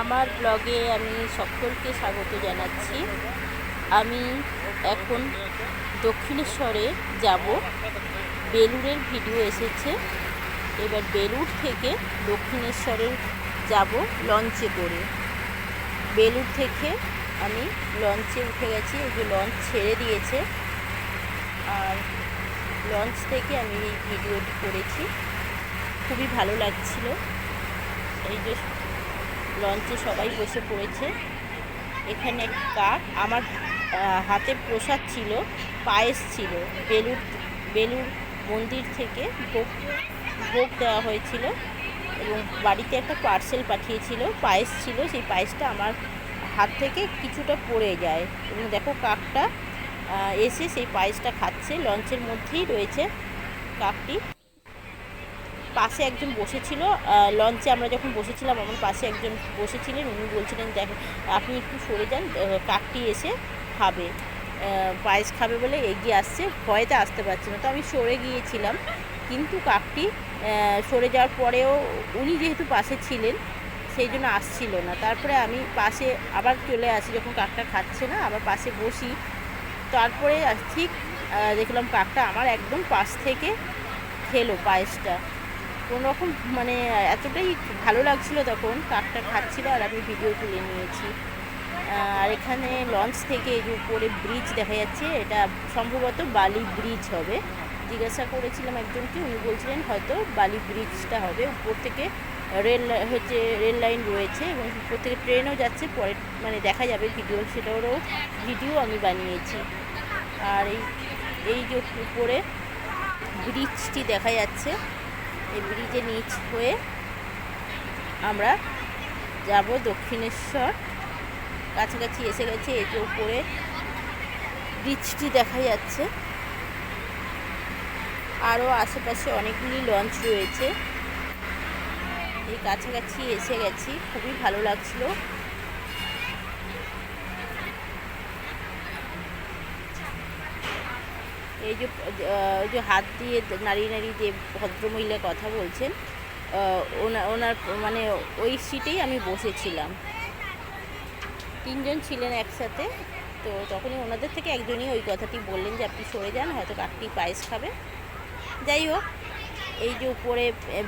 আমার ব্লগে আমি সকলকে স্বাগত জানাচ্ছি। আমি এখন দক্ষিণেশ্বরে যাব। বেলুড়ের ভিডিও এসেছে। এবার বেলুড় থেকে দক্ষিণেশ্বরে যাব লঞ্চে করে। বেলুড় থেকে আমি লঞ্চে উঠে গেছি। ওই যে লঞ্চ ছেড়ে দিয়েছে। আর লঞ্চ থেকে আমি এই ভিডিওটি করেছি। খুবই ভালো লাগছিল। এই যে লঞ্চে সবাই বসে পড়েছে। এখানে কাক, আমার হাতে প্রসাদ ছিল, পায়েস ছিল বেলুর বেলুর মন্দির থেকে ভোগ ভোগ দেওয়া হয়েছিল এবং বাড়িতে একটা পার্সেল পাঠিয়েছিল, পায়েস ছিল, সেই পায়েসটা আমার হাত থেকে কিছুটা পড়ে যায় এবং দেখো কাকটা এসে সেই পায়েসটা খাচ্ছে, লঞ্চের মধ্যেই রয়েছে কাকটি। পাশে একজন বসেছিল লঞ্চে আমরা যখন বসেছিলাম, আমার পাশে একজন বসেছিলেন, উনি বলছিলেন, দেখ, আপনি একটু সরে যান কাকটি এসে খাবে। পায়েস খাবে বলে এগিয়ে আসছে, ভয়েতে আসতে পারছে না। তো আমি সরে গিয়েছিলাম, কিন্তু কাকটি সরে যাওয়ার পরেও উনি যেহেতু পাশে ছিলেন, সেই জন্য আসছিল না। তারপরে আমি পাশে আবার চলে আসি, যখন কাকটা খাচ্ছে না, আবার পাশে বসি। তারপরে ঠিক দেখলাম কাকটা আমার একদম পাশ থেকে খেলো পায়েসটা। রকম মানে এতটাই ভালো লাগছিল তখন, কাকটা খাচ্ছিল আর আমি ভিডিও তুলে নিয়েছি। আর এখানে লঞ্চ থেকে যে উপরে ব্রিজ দেখা যাচ্ছে, এটা সম্ভবত বালি ব্রিজ হবে। জিজ্ঞাসা করেছিলাম একজনকে, উনি বলছিলেন হয়তো বালি ব্রিজটা হবে। উপর থেকে রেল হচ্ছে রেল লাইন রয়েছে এবং উপর থেকে ট্রেনও যাচ্ছে, পরে মানে দেখা যাবে ভিডিও সেটারও ভিডিও আমি বানিয়েছি। আর এই এই যে উপরে ব্রিজটি দেখা যাচ্ছে এই ব্রিজে নিচ হয়ে আমরা যাব দক্ষিণেশ্বর। কাছাকাছি এসে গেছে এতে উপরে ব্রিজটি দেখা যাচ্ছে। আরও আশেপাশে অনেকগুলি লঞ্চ রয়েছে। এই কাছাকাছি এসে গেছি, খুবই ভালো লাগছিল। এই যে ওই যে হাত দিয়ে নাড়িয়ে নাড়িয়ে যে ভদ্রমহিলা কথা বলছেন ওনার মানে ওই সিটেই আমি বসেছিলাম। তিনজন ছিলেন একসাথে, তো তখনই ওনাদের থেকে একজনই ওই কথাটি বললেন যে, আপনি সরে যান, হয়তো কাকটি পায়েস খাবে। যাই হোক, এই যে উপরে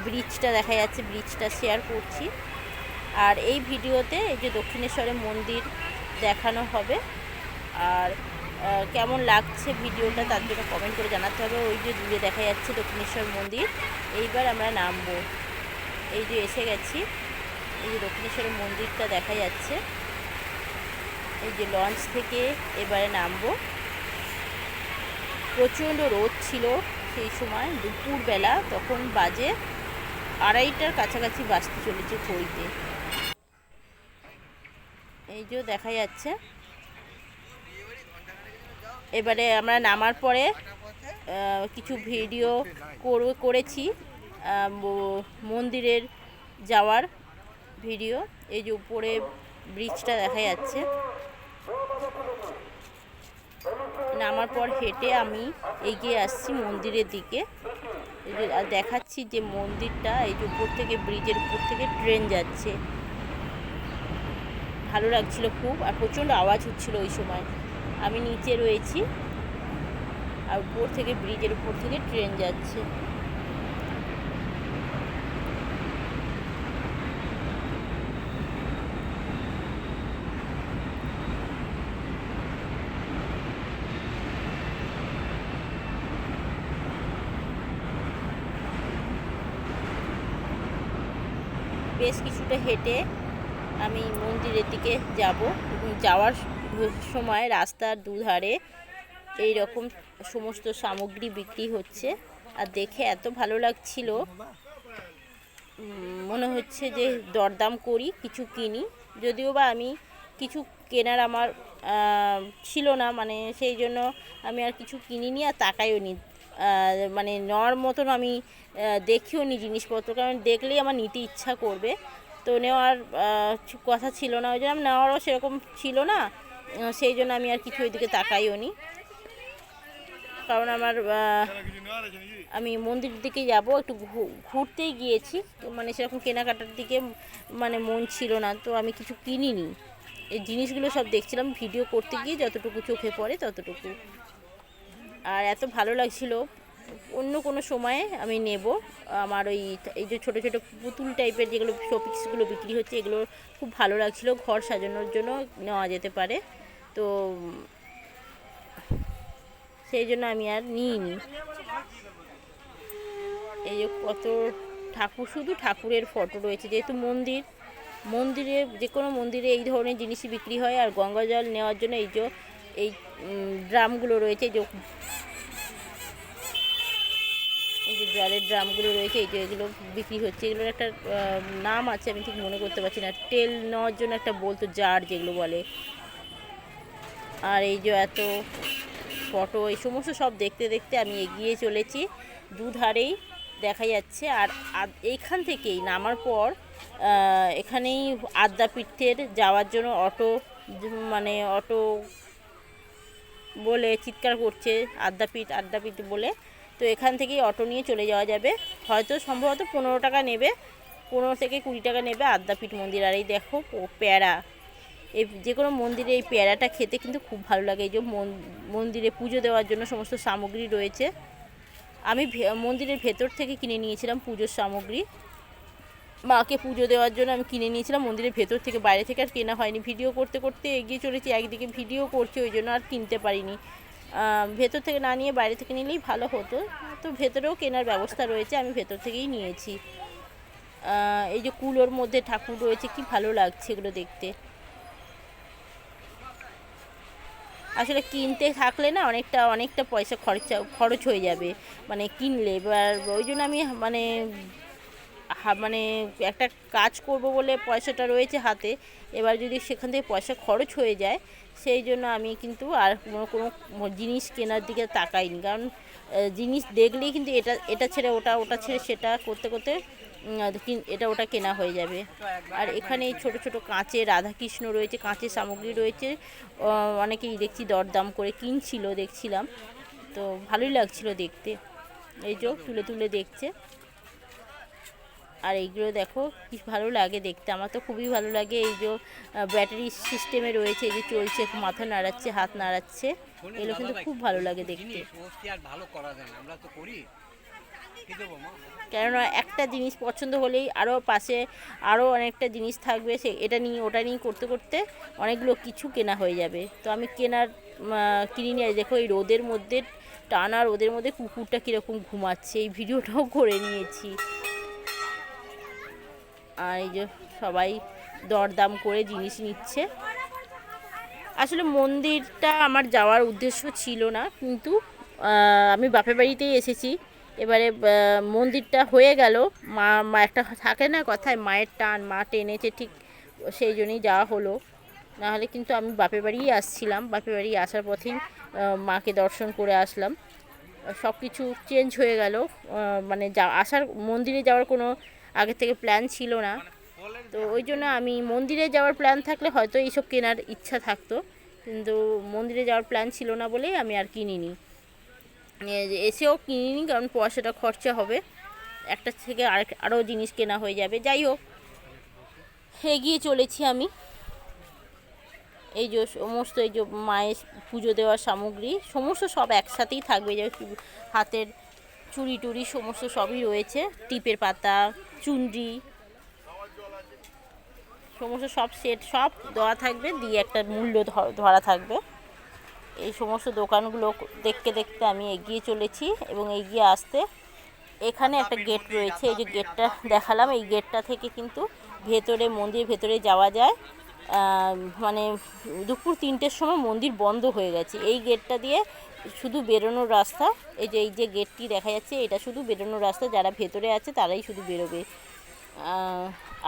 ব্রিজটা দেখা যাচ্ছে, ব্রিজটা শেয়ার করছি। আর এই ভিডিওতে এই যে দক্ষিণেশ্বরের মন্দির দেখানো হবে। আর কেমন লাগছে ভিডিওটা, তার জন্য কমেন্ট করে জানাতে হবে। ওই যে দূরে দেখা যাচ্ছে দক্ষিণেশ্বর মন্দির, এইবার আমরা নামবো। এই যে এসে গেছি, এই যে দক্ষিণেশ্বরের মন্দিরটা দেখা যাচ্ছে। এই যে লঞ্চ থেকে এবারে নামবো। প্রচণ্ড রোদ ছিল সেই সময়, দুপুরবেলা তখন বাজে আড়াইটার কাছাকাছি বাজতে চলেছে ঘড়িতে। এই যে দেখা যাচ্ছে এবারে আমরা নামার পরে কিছু ভিডিও করে- করেছি মন্দিরের যাওয়ার ভিডিও। এই যে উপরে ব্রিজটা দেখা যাচ্ছে। নামার পর হেঁটে আমি এগিয়ে আসছি মন্দিরের দিকে। আর দেখাচ্ছি যে মন্দিরটা, এই যে উপর থেকে ব্রিজের উপর থেকে ট্রেন যাচ্ছে। ভালো লাগছিল খুব, আর প্রচণ্ড আওয়াজ হচ্ছিল ওই সময়। আমি নিচে রয়েছি। আর উপর থেকে ব্রিজের উপর থেকে ট্রেন যাচ্ছে। বেশ কিছুটা হেঁটে আমি মন্দিরের দিকে যাব। যাওয়ার সময় রাস্তার দুধারে এই রকম সমস্ত সামগ্রী বিক্রি হচ্ছে। আর দেখে এত ভালো লাগছিল। মনে হচ্ছে যে দরদাম করি, কিছু কিনি। যদিও বা আমি কিছু কেনার আমার ছিল না মানে সেই জন্য আমি আর কিছু কিনিনি আর তাকাইও নি মানে নেওয়ার মতন আমি দেখিও নি জিনিসপত্র, কারণ দেখলেই আমার নিতে ইচ্ছা করবে। তো নেওয়ার কথা ছিল না, ওই জন্য নেওয়ারও সেরকম ছিল না। সেই জন্য আমি আর কিছু ওইদিকে তাকাইও নি। কারণ আমার আমি মন্দিরের দিকে যাব, একটু ঘুরতেই গিয়েছি। মানে সেরকম কেনাকাটার দিকে মানে মন ছিল না, তো আমি কিছু কিনিনি। এই জিনিসগুলো সব দেখছিলাম, ভিডিও করতে গিয়ে যতটুকু চোখে পড়ে ততটুকু। আর এত ভালো লাগছিল অন্য কোনো সময়ে আমি নেব। আমার ওই এই যে ছোটো ছোটো পুতুল টাইপের যেগুলো শোপিসগুলো বিক্রি হচ্ছে, এগুলো খুব ভালো লাগছিল। ঘর সাজানোর জন্য নেওয়া যেতে পারে। তো সেই জন্য আমি আর নিইনি। এই যে কত ঠাকুর, শুধু ঠাকুরের ফটো রয়েছে। যেহেতু মন্দির, মন্দিরে, যে কোনো মন্দিরে এই ধরনের জিনিসই বিক্রি হয়। আর গঙ্গা জল নেওয়ার জন্য এই যে, এই ড্রামগুলো রয়েছে যে এই যে জলের ড্রামগুলো রয়েছে এই যে এগুলো বিক্রি হচ্ছে। এগুলোর একটা নাম আছে, আমি ঠিক মনে করতে পারছি না। তেল নেওয়ার জন্য একটা বলতো জার, যেগুলো বলে। আর এই যে এত ফটো, এই সমস্ত সব দেখতে দেখতে আমি এগিয়ে চলেছি দুধারেই, দেখা যাচ্ছে। আর এইখান থেকেই নামার পর এখানেই আদ্যাপীঠের যাওয়ার জন্য অটো মানে অটো বলে চিৎকার করছে আদ্যাপীঠ আদ্যাপীঠ বলে। তো এখান থেকেই অটো নিয়ে চলে যাওয়া যাবে। হয়তো সম্ভবত পনেরো টাকা নেবে, পনেরো থেকে কুড়ি টাকা নেবে আদ্যাপীঠ মন্দির। আর এই দেখো প্যারা। এই যে কোনো মন্দিরে এই প্যারাটা খেতে কিন্তু খুব ভালো লাগে। এই যে মন- মন্দিরে পুজো দেওয়ার জন্য সমস্ত সামগ্রী রয়েছে। আমি মন্দিরের ভেতর থেকে কিনে নিয়েছিলাম পুজোর সামগ্রী। মাকে পুজো দেওয়ার জন্য আমি কিনে নিয়েছিলাম। মন্দিরের ভেতর থেকে, বাইরে থেকে আর কেনা হয়নি। ভিডিও করতে করতে এগিয়ে চলেছি। একদিকে ভিডিও করছি, ওই জন্য আর কিনতে পারিনি। ভেতর থেকে না নিয়ে বাইরে থেকে নিলেই ভালো হতো। তো ভেতরেও কেনার ব্যবস্থা রয়েছে, আমি ভেতর থেকেই নিয়েছি। এই যে কুলোর মধ্যে ঠাকুর রয়েছে, কি ভালো লাগছে এগুলো দেখতে। আসলে কিনতে থাকলে না অনেকটা অনেকটা পয়সা খরচা, খরচ হয়ে যাবে মানে কিনলে। এবার ওই জন্য আমি মানে মানে একটা কাজ করব বলে পয়সাটা রয়েছে হাতে, এবার যদি সেখান থেকে পয়সা খরচ হয়ে যায়, সেই জন্য আমি কিন্তু আর কোনো কোনো জিনিস কেনার দিকে তাকাইনি। কারণ জিনিস দেখলেই কিন্তু এটা এটা ছেড়ে ওটা ওটা ছেড়ে সেটা করতে করতে এটা ওটা কেনা হয়ে যাবে। আর এখানে এই ছোটো ছোটো কাঁচের রাধাকৃষ্ণ রয়েছে, কাঁচের সামগ্রী রয়েছে অনেকেই দেখছি দরদাম করে কিনছিল, দেখছিলাম। তো ভালোই লাগছিল দেখতে। এই যে তুলে তুলে দেখছে। আর এইগুলো দেখো কি ভালো লাগে দেখতে। আমার তো খুবই ভালো লাগে এই যে ব্যাটারি সিস্টেমে রয়েছে এই যে চলছে মাথা নাড়াচ্ছে হাত নাড়াচ্ছে। এগুলো কিন্তু খুব ভালো লাগে দেখতে। কেননা একটা জিনিস পছন্দ হলেই আরও পাশে আরও অনেকটা জিনিস থাকবে সে এটা নিয়ে ওটা নিয়ে করতে করতে অনেকগুলো কিছু কেনা হয়ে যাবে। তো আমি কেনার কিনি নিয়ে দেখো এই রোদের মধ্যে টানা রোদের মধ্যে কুকুরটা কীরকম ঘুমাচ্ছে। এই ভিডিওটাও করে নিয়েছি। আর এই যে সবাই দরদাম করে জিনিস নিচ্ছে। আসলে মন্দিরটা আমার যাওয়ার উদ্দেশ্য ছিল না, কিন্তু আমি বাপের বাড়িতেই এসেছি। এবারে মন্দিরটা হয়ে গেল। মা মা একটা থাকে না কথায়, মায়ের টান, মা টেনেছে ঠিক সেই জন্যই যাওয়া হলো। নাহলে কিন্তু আমি বাপের বাড়িই আসছিলাম। বাপের বাড়ি আসার পথেই মাকে দর্শন করে আসলাম। সব কিছু চেঞ্জ হয়ে গেল। মানে যা, আসার, মন্দিরে যাওয়ার কোনো আগে থেকে প্ল্যান ছিল না। তো ওই জন্য আমি মন্দিরে যাওয়ার প্ল্যান থাকলে হয়তো এইসব কেনার ইচ্ছা থাকতো। কিন্তু মন্দিরে যাওয়ার প্ল্যান ছিল না বলেই আমি আর কিনিনি। এসেও কিনিনি কারণ পয়সাটা খরচা হবে। একটা থেকে আরেক আরও জিনিস কেনা হয়ে যাবে। যাই হোক, এগিয়ে চলেছি আমি। এই যে সমস্ত এই যে মায়ের পুজো দেওয়ার সামগ্রী, সমস্ত সব একসাথেই থাকবে। যে হাতের চুড়ি টুড়ি সমস্ত সবই রয়েছে। টিপের পাতা, চুনরি, সমস্ত সব সেট সব দেওয়া থাকবে। দিয়ে একটা মূল্য ধরা থাকবে। এই সমস্ত দোকানগুলো দেখতে দেখতে আমি এগিয়ে চলেছি এবং এগিয়ে আসতে এখানে একটা গেট রয়েছে। এই যে গেটটা দেখালাম, এই গেটটা থেকে কিন্তু ভেতরে মন্দির ভেতরে যাওয়া যায়। মানে দুপুর তিনটের সময় মন্দির বন্ধ হয়ে গেছে। এই গেটটা দিয়ে শুধু বেরোনোর রাস্তা, এই যে এই যে গেটটি দেখা যাচ্ছে, এটা শুধু বেরোনোর রাস্তা, যারা ভেতরে আছে তারাই শুধু বেরোবে।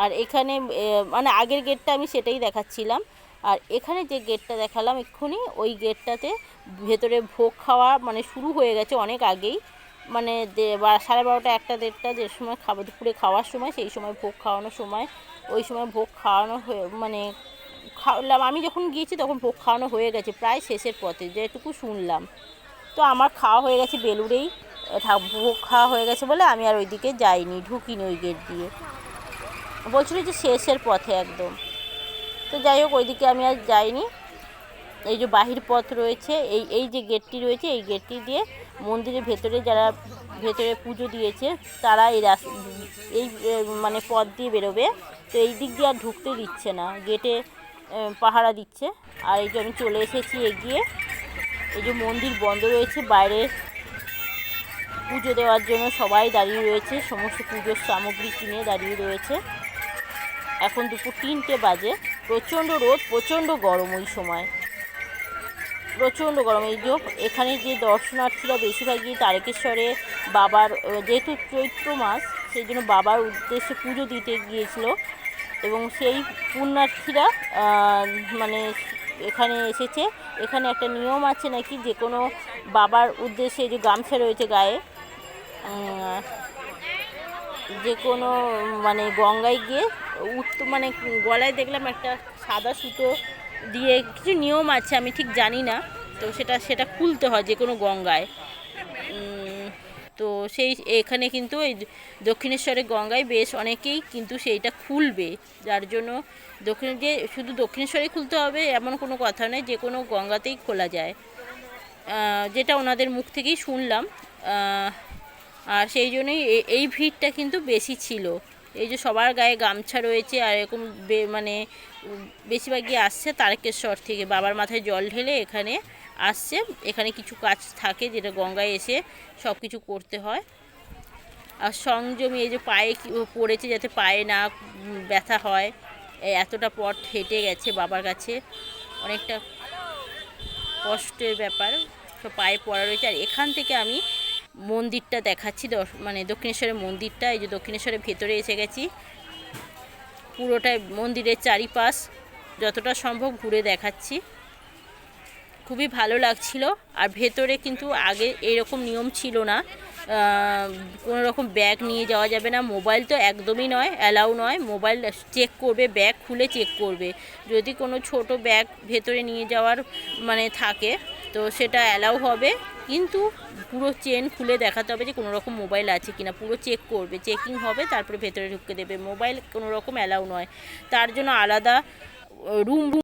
আর এখানে মানে আগের গেটটা আমি সেটাই দেখাচ্ছিলাম। আর এখানে যে গেটটা দেখালাম এক্ষুনি, ওই গেটটাতে ভেতরে ভোগ খাওয়া মানে শুরু হয়ে গেছে অনেক আগেই। মানে সাড়ে বারোটা, একটা দেড়টা যে সময় খাবার দুপুরে খাওয়ার সময়, সেই সময় ভোগ খাওয়ানোর সময়, ওই সময় ভোগ খাওয়ানো হয়ে মানে খাওয়ালাম। আমি যখন গিয়েছি তখন ভোগ খাওয়ানো হয়ে গেছে প্রায় শেষের পথে, যেটুকু শুনলাম। তো আমার খাওয়া হয়ে গেছে বেলুড়েই ভোগ খাওয়া হয়ে গেছে বলে আমি আর ওইদিকে যাইনি, ঢুকিনি ওই গেট দিয়ে। বলছিল যে শেষের পথে একদম। তো যাই হোক, ওইদিকে আমি আর যাইনি। এই যে বাহির পথ রয়েছে, এই এই যে গেটটি রয়েছে, এই গেটটি দিয়ে মন্দিরের ভেতরে যারা, ভেতরে পুজো দিয়েছে, তারা এই এই মানে পথ দিয়ে বেরোবে। তো এই দিক দিয়ে আর ঢুকতে দিচ্ছে না। গেটে পাহারা দিচ্ছে। আর এই যে আমি চলে এসেছি এগিয়ে। এই যে মন্দির বন্ধ রয়েছে, বাইরে পুজো দেওয়ার জন্য সবাই দাঁড়িয়ে রয়েছে। সমস্ত পুজোর সামগ্রী কিনে দাঁড়িয়ে রয়েছে। এখন দুপুর তিনটে বাজে। প্রচণ্ড রোদ, প্রচণ্ড গরম ওই সময়। প্রচণ্ড গরম। এই যে এখানে যে দর্শনার্থীরা বেশিরভাগই তারকেশ্বরে বাবার যেহেতু চৈত্র মাস, সেই জন্য বাবার উদ্দেশ্যে পুজো দিতে গিয়েছিল। এবং সেই পুণ্যার্থীরা মানে এখানে এসেছে। এখানে একটা নিয়ম আছে নাকি? যে কোনো বাবার উদ্দেশ্যে যে গামছা রয়েছে গায়ে যে কোনো মানে গঙ্গায় গিয়ে উত্তর মানে গলায় দেখলাম একটা সাদা সুতো দিয়ে কিছু নিয়ম আছে, আমি ঠিক জানি না। তো সেটা সেটা খুলতে হয় যে কোনো গঙ্গায়। তো সেই, এখানে কিন্তু এই দক্ষিণেশ্বরের গঙ্গায় বেশ অনেকেই কিন্তু সেইটা খুলবে। যার জন্য দক্ষিণ, যে শুধু দক্ষিণেশ্বরেই খুলতে হবে, এমন কোনো কথা নেই যে কোনো গঙ্গাতেই খোলা যায়। যেটা ওনাদের মুখ থেকেই শুনলাম। আর সেই জন্যই এই ভিড়টা কিন্তু বেশি ছিল। এই যে সবার গায়ে গামছা রয়েছে আর এরকম মানে বেশিরভাগই আসছে তারকেশ্বর থেকে। বাবার মাথায় জল ঢেলে এখানে আসছে। এখানে কিছু কাজ থাকে যেটা গঙ্গায় এসে সব কিছু করতে হয়। আর সংযমী এই যে পায়ে পড়েছে যাতে পায়ে না ব্যথা হয় এতটা পথ হেঁটে গেছে বাবার কাছে। অনেকটা কষ্টের ব্যাপার। সব পায়ে পড়া রয়েছে। আর এখান থেকে আমি মন্দিরটা দেখাচ্ছি মানে দক্ষিণেশ্বরের মন্দিরটা, এই যে দক্ষিণেশ্বরের ভেতরে এসে গেছি। পুরোটাই মন্দিরের চারিপাশ যতটা সম্ভব ঘুরে দেখাচ্ছি। খুবই ভালো লাগছিল। আর ভেতরে কিন্তু আগে এরকম নিয়ম ছিল না। কোনো রকম ব্যাগ নিয়ে যাওয়া যাবে না। মোবাইল তো একদমই নয়, অ্যালাউ নয়। মোবাইল চেক করবে, ব্যাগ খুলে চেক করবে। যদি কোনো ছোট ব্যাগ ভেতরে নিয়ে যাওয়ার মানে থাকে তো সেটা অ্যালাউ হবে। কিন্তু পুরো চেন খুলে দেখাতে হবে যে কোনো রকম মোবাইল আছে কি না পুরো চেক করবে চেকিং হবে, তারপরে ভেতরে ঢুকে দেবে। মোবাইল কোনো রকম অ্যালাউ নয়। তার জন্য আলাদা রুম রুম